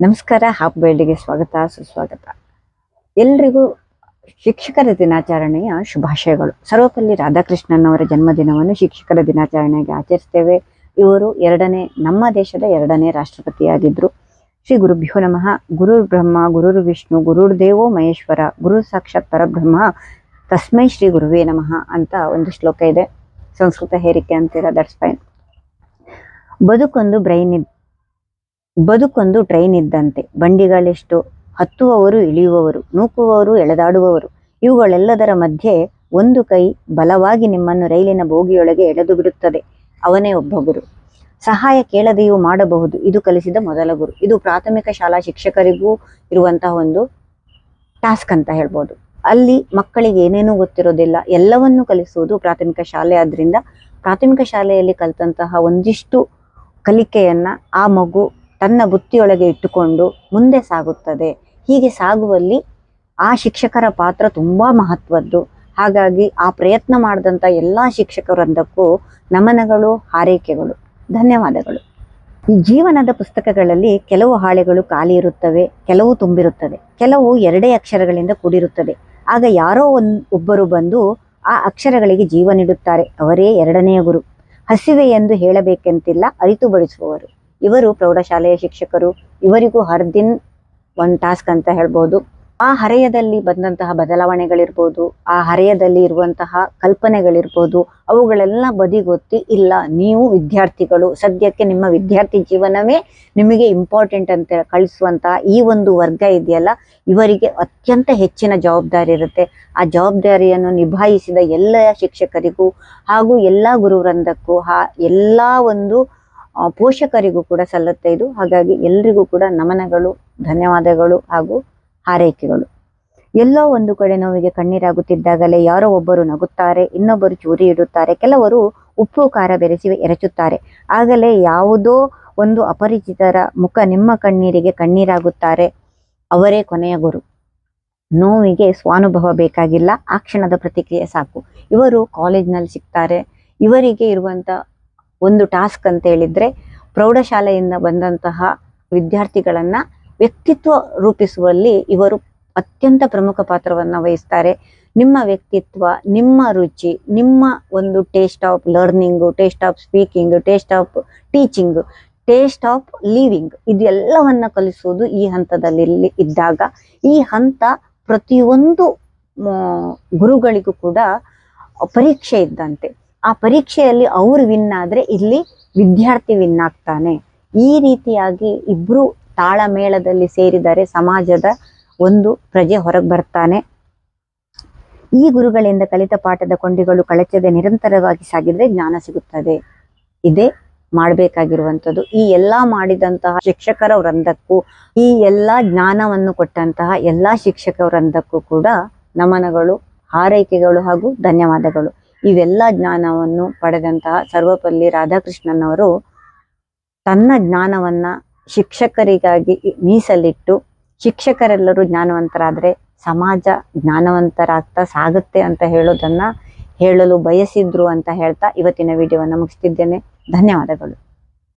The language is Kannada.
ನಮಸ್ಕಾರ, ಹಾಪ್ ಬೇಲ್ಡಿಗೆ ಸ್ವಾಗತ, ಸುಸ್ವಾಗತ. ಎಲ್ರಿಗೂ ಶಿಕ್ಷಕರ ದಿನಾಚರಣೆಯ ಶುಭಾಶಯಗಳು. ಸರ್ವಪಲ್ಲಿ ರಾಧಾಕೃಷ್ಣನ್ ಅವರ ಜನ್ಮದಿನವನ್ನು ಶಿಕ್ಷಕರ ದಿನಾಚರಣೆಗೆ ಆಚರಿಸ್ತೇವೆ. ಇವರು ಎರಡನೇ, ನಮ್ಮ ದೇಶದ ಎರಡನೇ ರಾಷ್ಟ್ರಪತಿಯಾಗಿದ್ದರು ಶ್ರೀ ಗುರುಭ್ಯೋ ನಮಃ. ಗುರುರ್ ಬ್ರಹ್ಮ ಗುರುರ್ ವಿಷ್ಣು ಗುರುರ್ ದೇವೋ ಮಹೇಶ್ವರ, ಗುರು ಸಾಕ್ಷಾತ್ ಪರಬ್ರಹ್ಮ, ತಸ್ಮೈ ಶ್ರೀ ಗುರುವೇ ನಮಃ ಅಂತ ಒಂದು ಶ್ಲೋಕ ಇದೆ. ಸಂಸ್ಕೃತ ಹೇರಿಕೆ ಅಂತೀರ ದಟ್ಸ್ ಫೈನ್ ಬದುಕೊಂದು ಬ್ರೈನ್ ಇದ್ ಬದುಕೊಂದು ಟ್ರೈನ್ ಇದ್ದಂತೆ. ಬಂಡಿಗಳೆಷ್ಟು, ಹತ್ತುವವರು ಇಳಿಯುವವರು, ನೂಕುವವರು, ಎಳೆದಾಡುವವರು, ಇವುಗಳೆಲ್ಲದರ ಮಧ್ಯೆ ಒಂದು ಕೈ ಬಲವಾಗಿ ನಿಮ್ಮನ್ನು ರೈಲಿನ ಬೋಗಿಯೊಳಗೆ ಎಳೆದು ಬಿಡುತ್ತದೆ. ಅವನೇ ಒಬ್ಬ ಗುರು. ಸಹಾಯ ಕೇಳದೆಯೂ ಮಾಡಬಹುದು. ಇದು ಕಲಿಸಿದ ಮೊದಲ ಗುರು. ಇದು ಪ್ರಾಥಮಿಕ ಶಾಲಾ ಶಿಕ್ಷಕರಿಗೂ ಇರುವಂತಹ ಒಂದು ಟಾಸ್ಕ್ ಅಂತ ಹೇಳ್ಬೋದು. ಅಲ್ಲಿ ಮಕ್ಕಳಿಗೆ ಏನೇನೂ ಗೊತ್ತಿರೋದಿಲ್ಲ. ಎಲ್ಲವನ್ನು ಕಲಿಸುವುದು ಪ್ರಾಥಮಿಕ ಶಾಲೆ. ಆದ್ರಿಂದ ಪ್ರಾಥಮಿಕ ಶಾಲೆಯಲ್ಲಿ ಕಲಿತಂತಹ ಒಂದಿಷ್ಟು ಕಲಿಕೆಯನ್ನ ಆ ಮಗು ತನ್ನ ಬುತ್ತಿಯೊಳಗೆ ಇಟ್ಟುಕೊಂಡು ಮುಂದೆ ಸಾಗುತ್ತದೆ. ಹೀಗೆ ಸಾಗುವಲ್ಲಿ ಆ ಶಿಕ್ಷಕರ ಪಾತ್ರ ತುಂಬಾ ಮಹತ್ವದ್ದು. ಹಾಗಾಗಿ ಆ ಪ್ರಯತ್ನ ಮಾಡಿದಂಥ ಎಲ್ಲ ಶಿಕ್ಷಕರೊಂದಕ್ಕೂ ನಮನಗಳು, ಹಾರೈಕೆಗಳು. ಧನ್ಯವಾದಗಳು. ಈ ಜೀವನದ ಪುಸ್ತಕಗಳಲ್ಲಿ ಕೆಲವು ಹಾಳೆಗಳು ಖಾಲಿ ಇರುತ್ತವೆ, ಕೆಲವು ತುಂಬಿರುತ್ತದೆ ಕೆಲವು ಎರಡೇ ಅಕ್ಷರಗಳಿಂದ ಕೂಡಿರುತ್ತದೆ ಆಗ ಯಾರೋ ಒಬ್ಬರು ಬಂದು ಆ ಅಕ್ಷರಗಳಿಗೆ ಜೀವ ನೀಡುತ್ತಾರೆ. ಅವರೇ ಎರಡನೆಯ ಗುರು. ಹಸಿವೆ ಎಂದು ಹೇಳಬೇಕೆಂತಿಲ್ಲ ಅರಿತು ಬಡಿಸುವವರು ಇವರು ಪ್ರೌಢಶಾಲೆಯ ಶಿಕ್ಷಕರು ಇವರಿಗೂ ಹರ್ದಿನ್ ಒಂದು ಟಾಸ್ಕ್ ಅಂತ ಹೇಳ್ಬೋದು. ಆ ಹರೆಯದಲ್ಲಿ ಬಂದಂತಹ ಬದಲಾವಣೆಗಳಿರ್ಬೋದು, ಆ ಹರೆಯದಲ್ಲಿ ಇರುವಂತಹ ಕಲ್ಪನೆಗಳಿರ್ಬೋದು, ಅವುಗಳೆಲ್ಲ ಬದಿಗೊತ್ತಿ, ಇಲ್ಲ, ನೀವು ವಿದ್ಯಾರ್ಥಿಗಳು, ಸದ್ಯಕ್ಕೆ ನಿಮ್ಮ ವಿದ್ಯಾರ್ಥಿ ಜೀವನವೇ ನಿಮಗೆ ಇಂಪಾರ್ಟೆಂಟ್ ಅಂತ ಕಳಿಸುವಂತಹ ಈ ಒಂದು ವರ್ಗ ಇದೆಯಲ್ಲ, ಇವರಿಗೆ ಅತ್ಯಂತ ಹೆಚ್ಚಿನ ಜವಾಬ್ದಾರಿ ಇರುತ್ತೆ. ಆ ಜವಾಬ್ದಾರಿಯನ್ನು ನಿಭಾಯಿಸಿದ ಎಲ್ಲ ಶಿಕ್ಷಕರಿಗೂ ಹಾಗೂ ಎಲ್ಲ ಗುರುವೃಂದಕ್ಕೂ, ಹಾ, ಎಲ್ಲ ಒಂದು ಪೋಷಕರಿಗೂ ಕೂಡ ಸಲ್ಲುತ್ತೆ ಇದು. ಹಾಗಾಗಿ ಎಲ್ರಿಗೂ ಕೂಡ ನಮನಗಳು, ಧನ್ಯವಾದಗಳು ಹಾಗೂ ಹಾರೈಕೆಗಳು. ಎಲ್ಲೋ ಒಂದು ಕಡೆ ನೋವಿಗೆ ಕಣ್ಣೀರಾಗುತ್ತಿದ್ದಾಗಲೇ ಯಾರೋ ಒಬ್ಬರು ನಗುತ್ತಾರೆ, ಇನ್ನೊಬ್ಬರು ಚೂರಿ ಇಡುತ್ತಾರೆ, ಕೆಲವರು ಉಪ್ಪು, ಖಾರ ಬೆರೆಸಿ ಎರಚುತ್ತಾರೆ. ಆಗಲೇ ಯಾವುದೋ ಒಂದು ಅಪರಿಚಿತರ ಮುಖ ನಿಮ್ಮ ಕಣ್ಣೀರಿಗೆ ಕಣ್ಣೀರಾಗುತ್ತಾರೆ, ಅವರೇ ಕೊನೆಯ ಗುರು. ನೋವಿಗೆ ಸ್ವಾನುಭವ ಬೇಕಾಗಿಲ್ಲ, ಆ ಕ್ಷಣದ ಪ್ರತಿಕ್ರಿಯೆ ಸಾಕು. ಇವರು ಕಾಲೇಜ್ನಲ್ಲಿ ಸಿಗ್ತಾರೆ, ಇವರಿಗೆ ಇರುವಂತ ಒಂದು ಟಾಸ್ಕ್ ಅಂತ ಹೇಳಿದ್ರೆ, ಪ್ರೌಢಶಾಲೆಯಿಂದ ಬಂದಂತಹ ವಿದ್ಯಾರ್ಥಿಗಳನ್ನ ವ್ಯಕ್ತಿತ್ವ ರೂಪಿಸುವಲ್ಲಿ ಇವರು ಅತ್ಯಂತ ಪ್ರಮುಖ ಪಾತ್ರವನ್ನ ವಹಿಸ್ತಾರೆ. ನಿಮ್ಮ ವ್ಯಕ್ತಿತ್ವ, ನಿಮ್ಮ ರುಚಿ, ನಿಮ್ಮ ಒಂದು taste of learning taste of speaking taste of teaching taste of living ಇದೆಲ್ಲವನ್ನ ಕಲಿಸುವುದು ಈ ಹಂತದಲ್ಲಿ ಇದ್ದಾಗ. ಈ ಹಂತ ಪ್ರತಿಯೊಂದು ಗುರುಗಳಿಗೂ ಕೂಡ ಪರೀಕ್ಷೆ ಇದ್ದಂತೆ. ಆ ಪರೀಕ್ಷೆಯಲ್ಲಿ ಅವರು ವಿನ್ ಆದರೆ ಇಲ್ಲಿ ವಿದ್ಯಾರ್ಥಿ ವಿನ್ ಆಗ್ತಾನೆ. ಈ ರೀತಿಯಾಗಿ ಇಬ್ರು ತಾಳಮೇಳದಲ್ಲಿ ಸೇರಿದರೆ ಸಮಾಜದ ಒಂದು ಪ್ರಜೆ ಹೊರಗೆ ಬರ್ತಾನೆ. ಈ ಗುರುಗಳಿಂದ ಕಲಿತ ಪಾಠದ ಕೊಂಡಿಗಳು ಕಳಚದೆ ನಿರಂತರವಾಗಿ ಸಾಗಿದ್ರೆ ಜ್ಞಾನ ಸಿಗುತ್ತದೆ. ಇದೇ ಮಾಡಬೇಕಾಗಿರುವಂಥದ್ದು. ಈ ಎಲ್ಲಾ ಮಾಡಿದಂತಹ ಶಿಕ್ಷಕರ ವೃಂದಕ್ಕೂ, ಈ ಎಲ್ಲಾ ಜ್ಞಾನವನ್ನು ಕೊಟ್ಟಂತಹ ಎಲ್ಲಾ ಶಿಕ್ಷಕ ವೃಂದಕ್ಕೂ ಕೂಡ ನಮನಗಳು, ಹಾರೈಕೆಗಳು ಹಾಗೂ ಧನ್ಯವಾದಗಳು. ಇವೆಲ್ಲ ಜ್ಞಾನವನ್ನು ಪಡೆದಂತಹ ಸರ್ವಪಲ್ಲಿ ರಾಧಾಕೃಷ್ಣನ್ ಅವರು ತನ್ನ ಜ್ಞಾನವನ್ನ ಶಿಕ್ಷಕರಿಗಾಗಿ ಮೀಸಲಿಟ್ಟು ಶಿಕ್ಷಕರೆಲ್ಲರೂ ಜ್ಞಾನವಂತರಾದರೆ ಸಮಾಜ ಜ್ಞಾನವಂತರಾಗ್ತಾ ಸಾಗುತ್ತೆ ಅಂತ ಹೇಳೋದನ್ನು ಹೇಳಲು ಬಯಸಿದ್ರು ಅಂತ ಹೇಳ್ತಾ ಇವತ್ತಿನ ವಿಡಿಯೋವನ್ನು ಮುಗಿಸ್ತಿದ್ದೇನೆ. ಧನ್ಯವಾದಗಳು.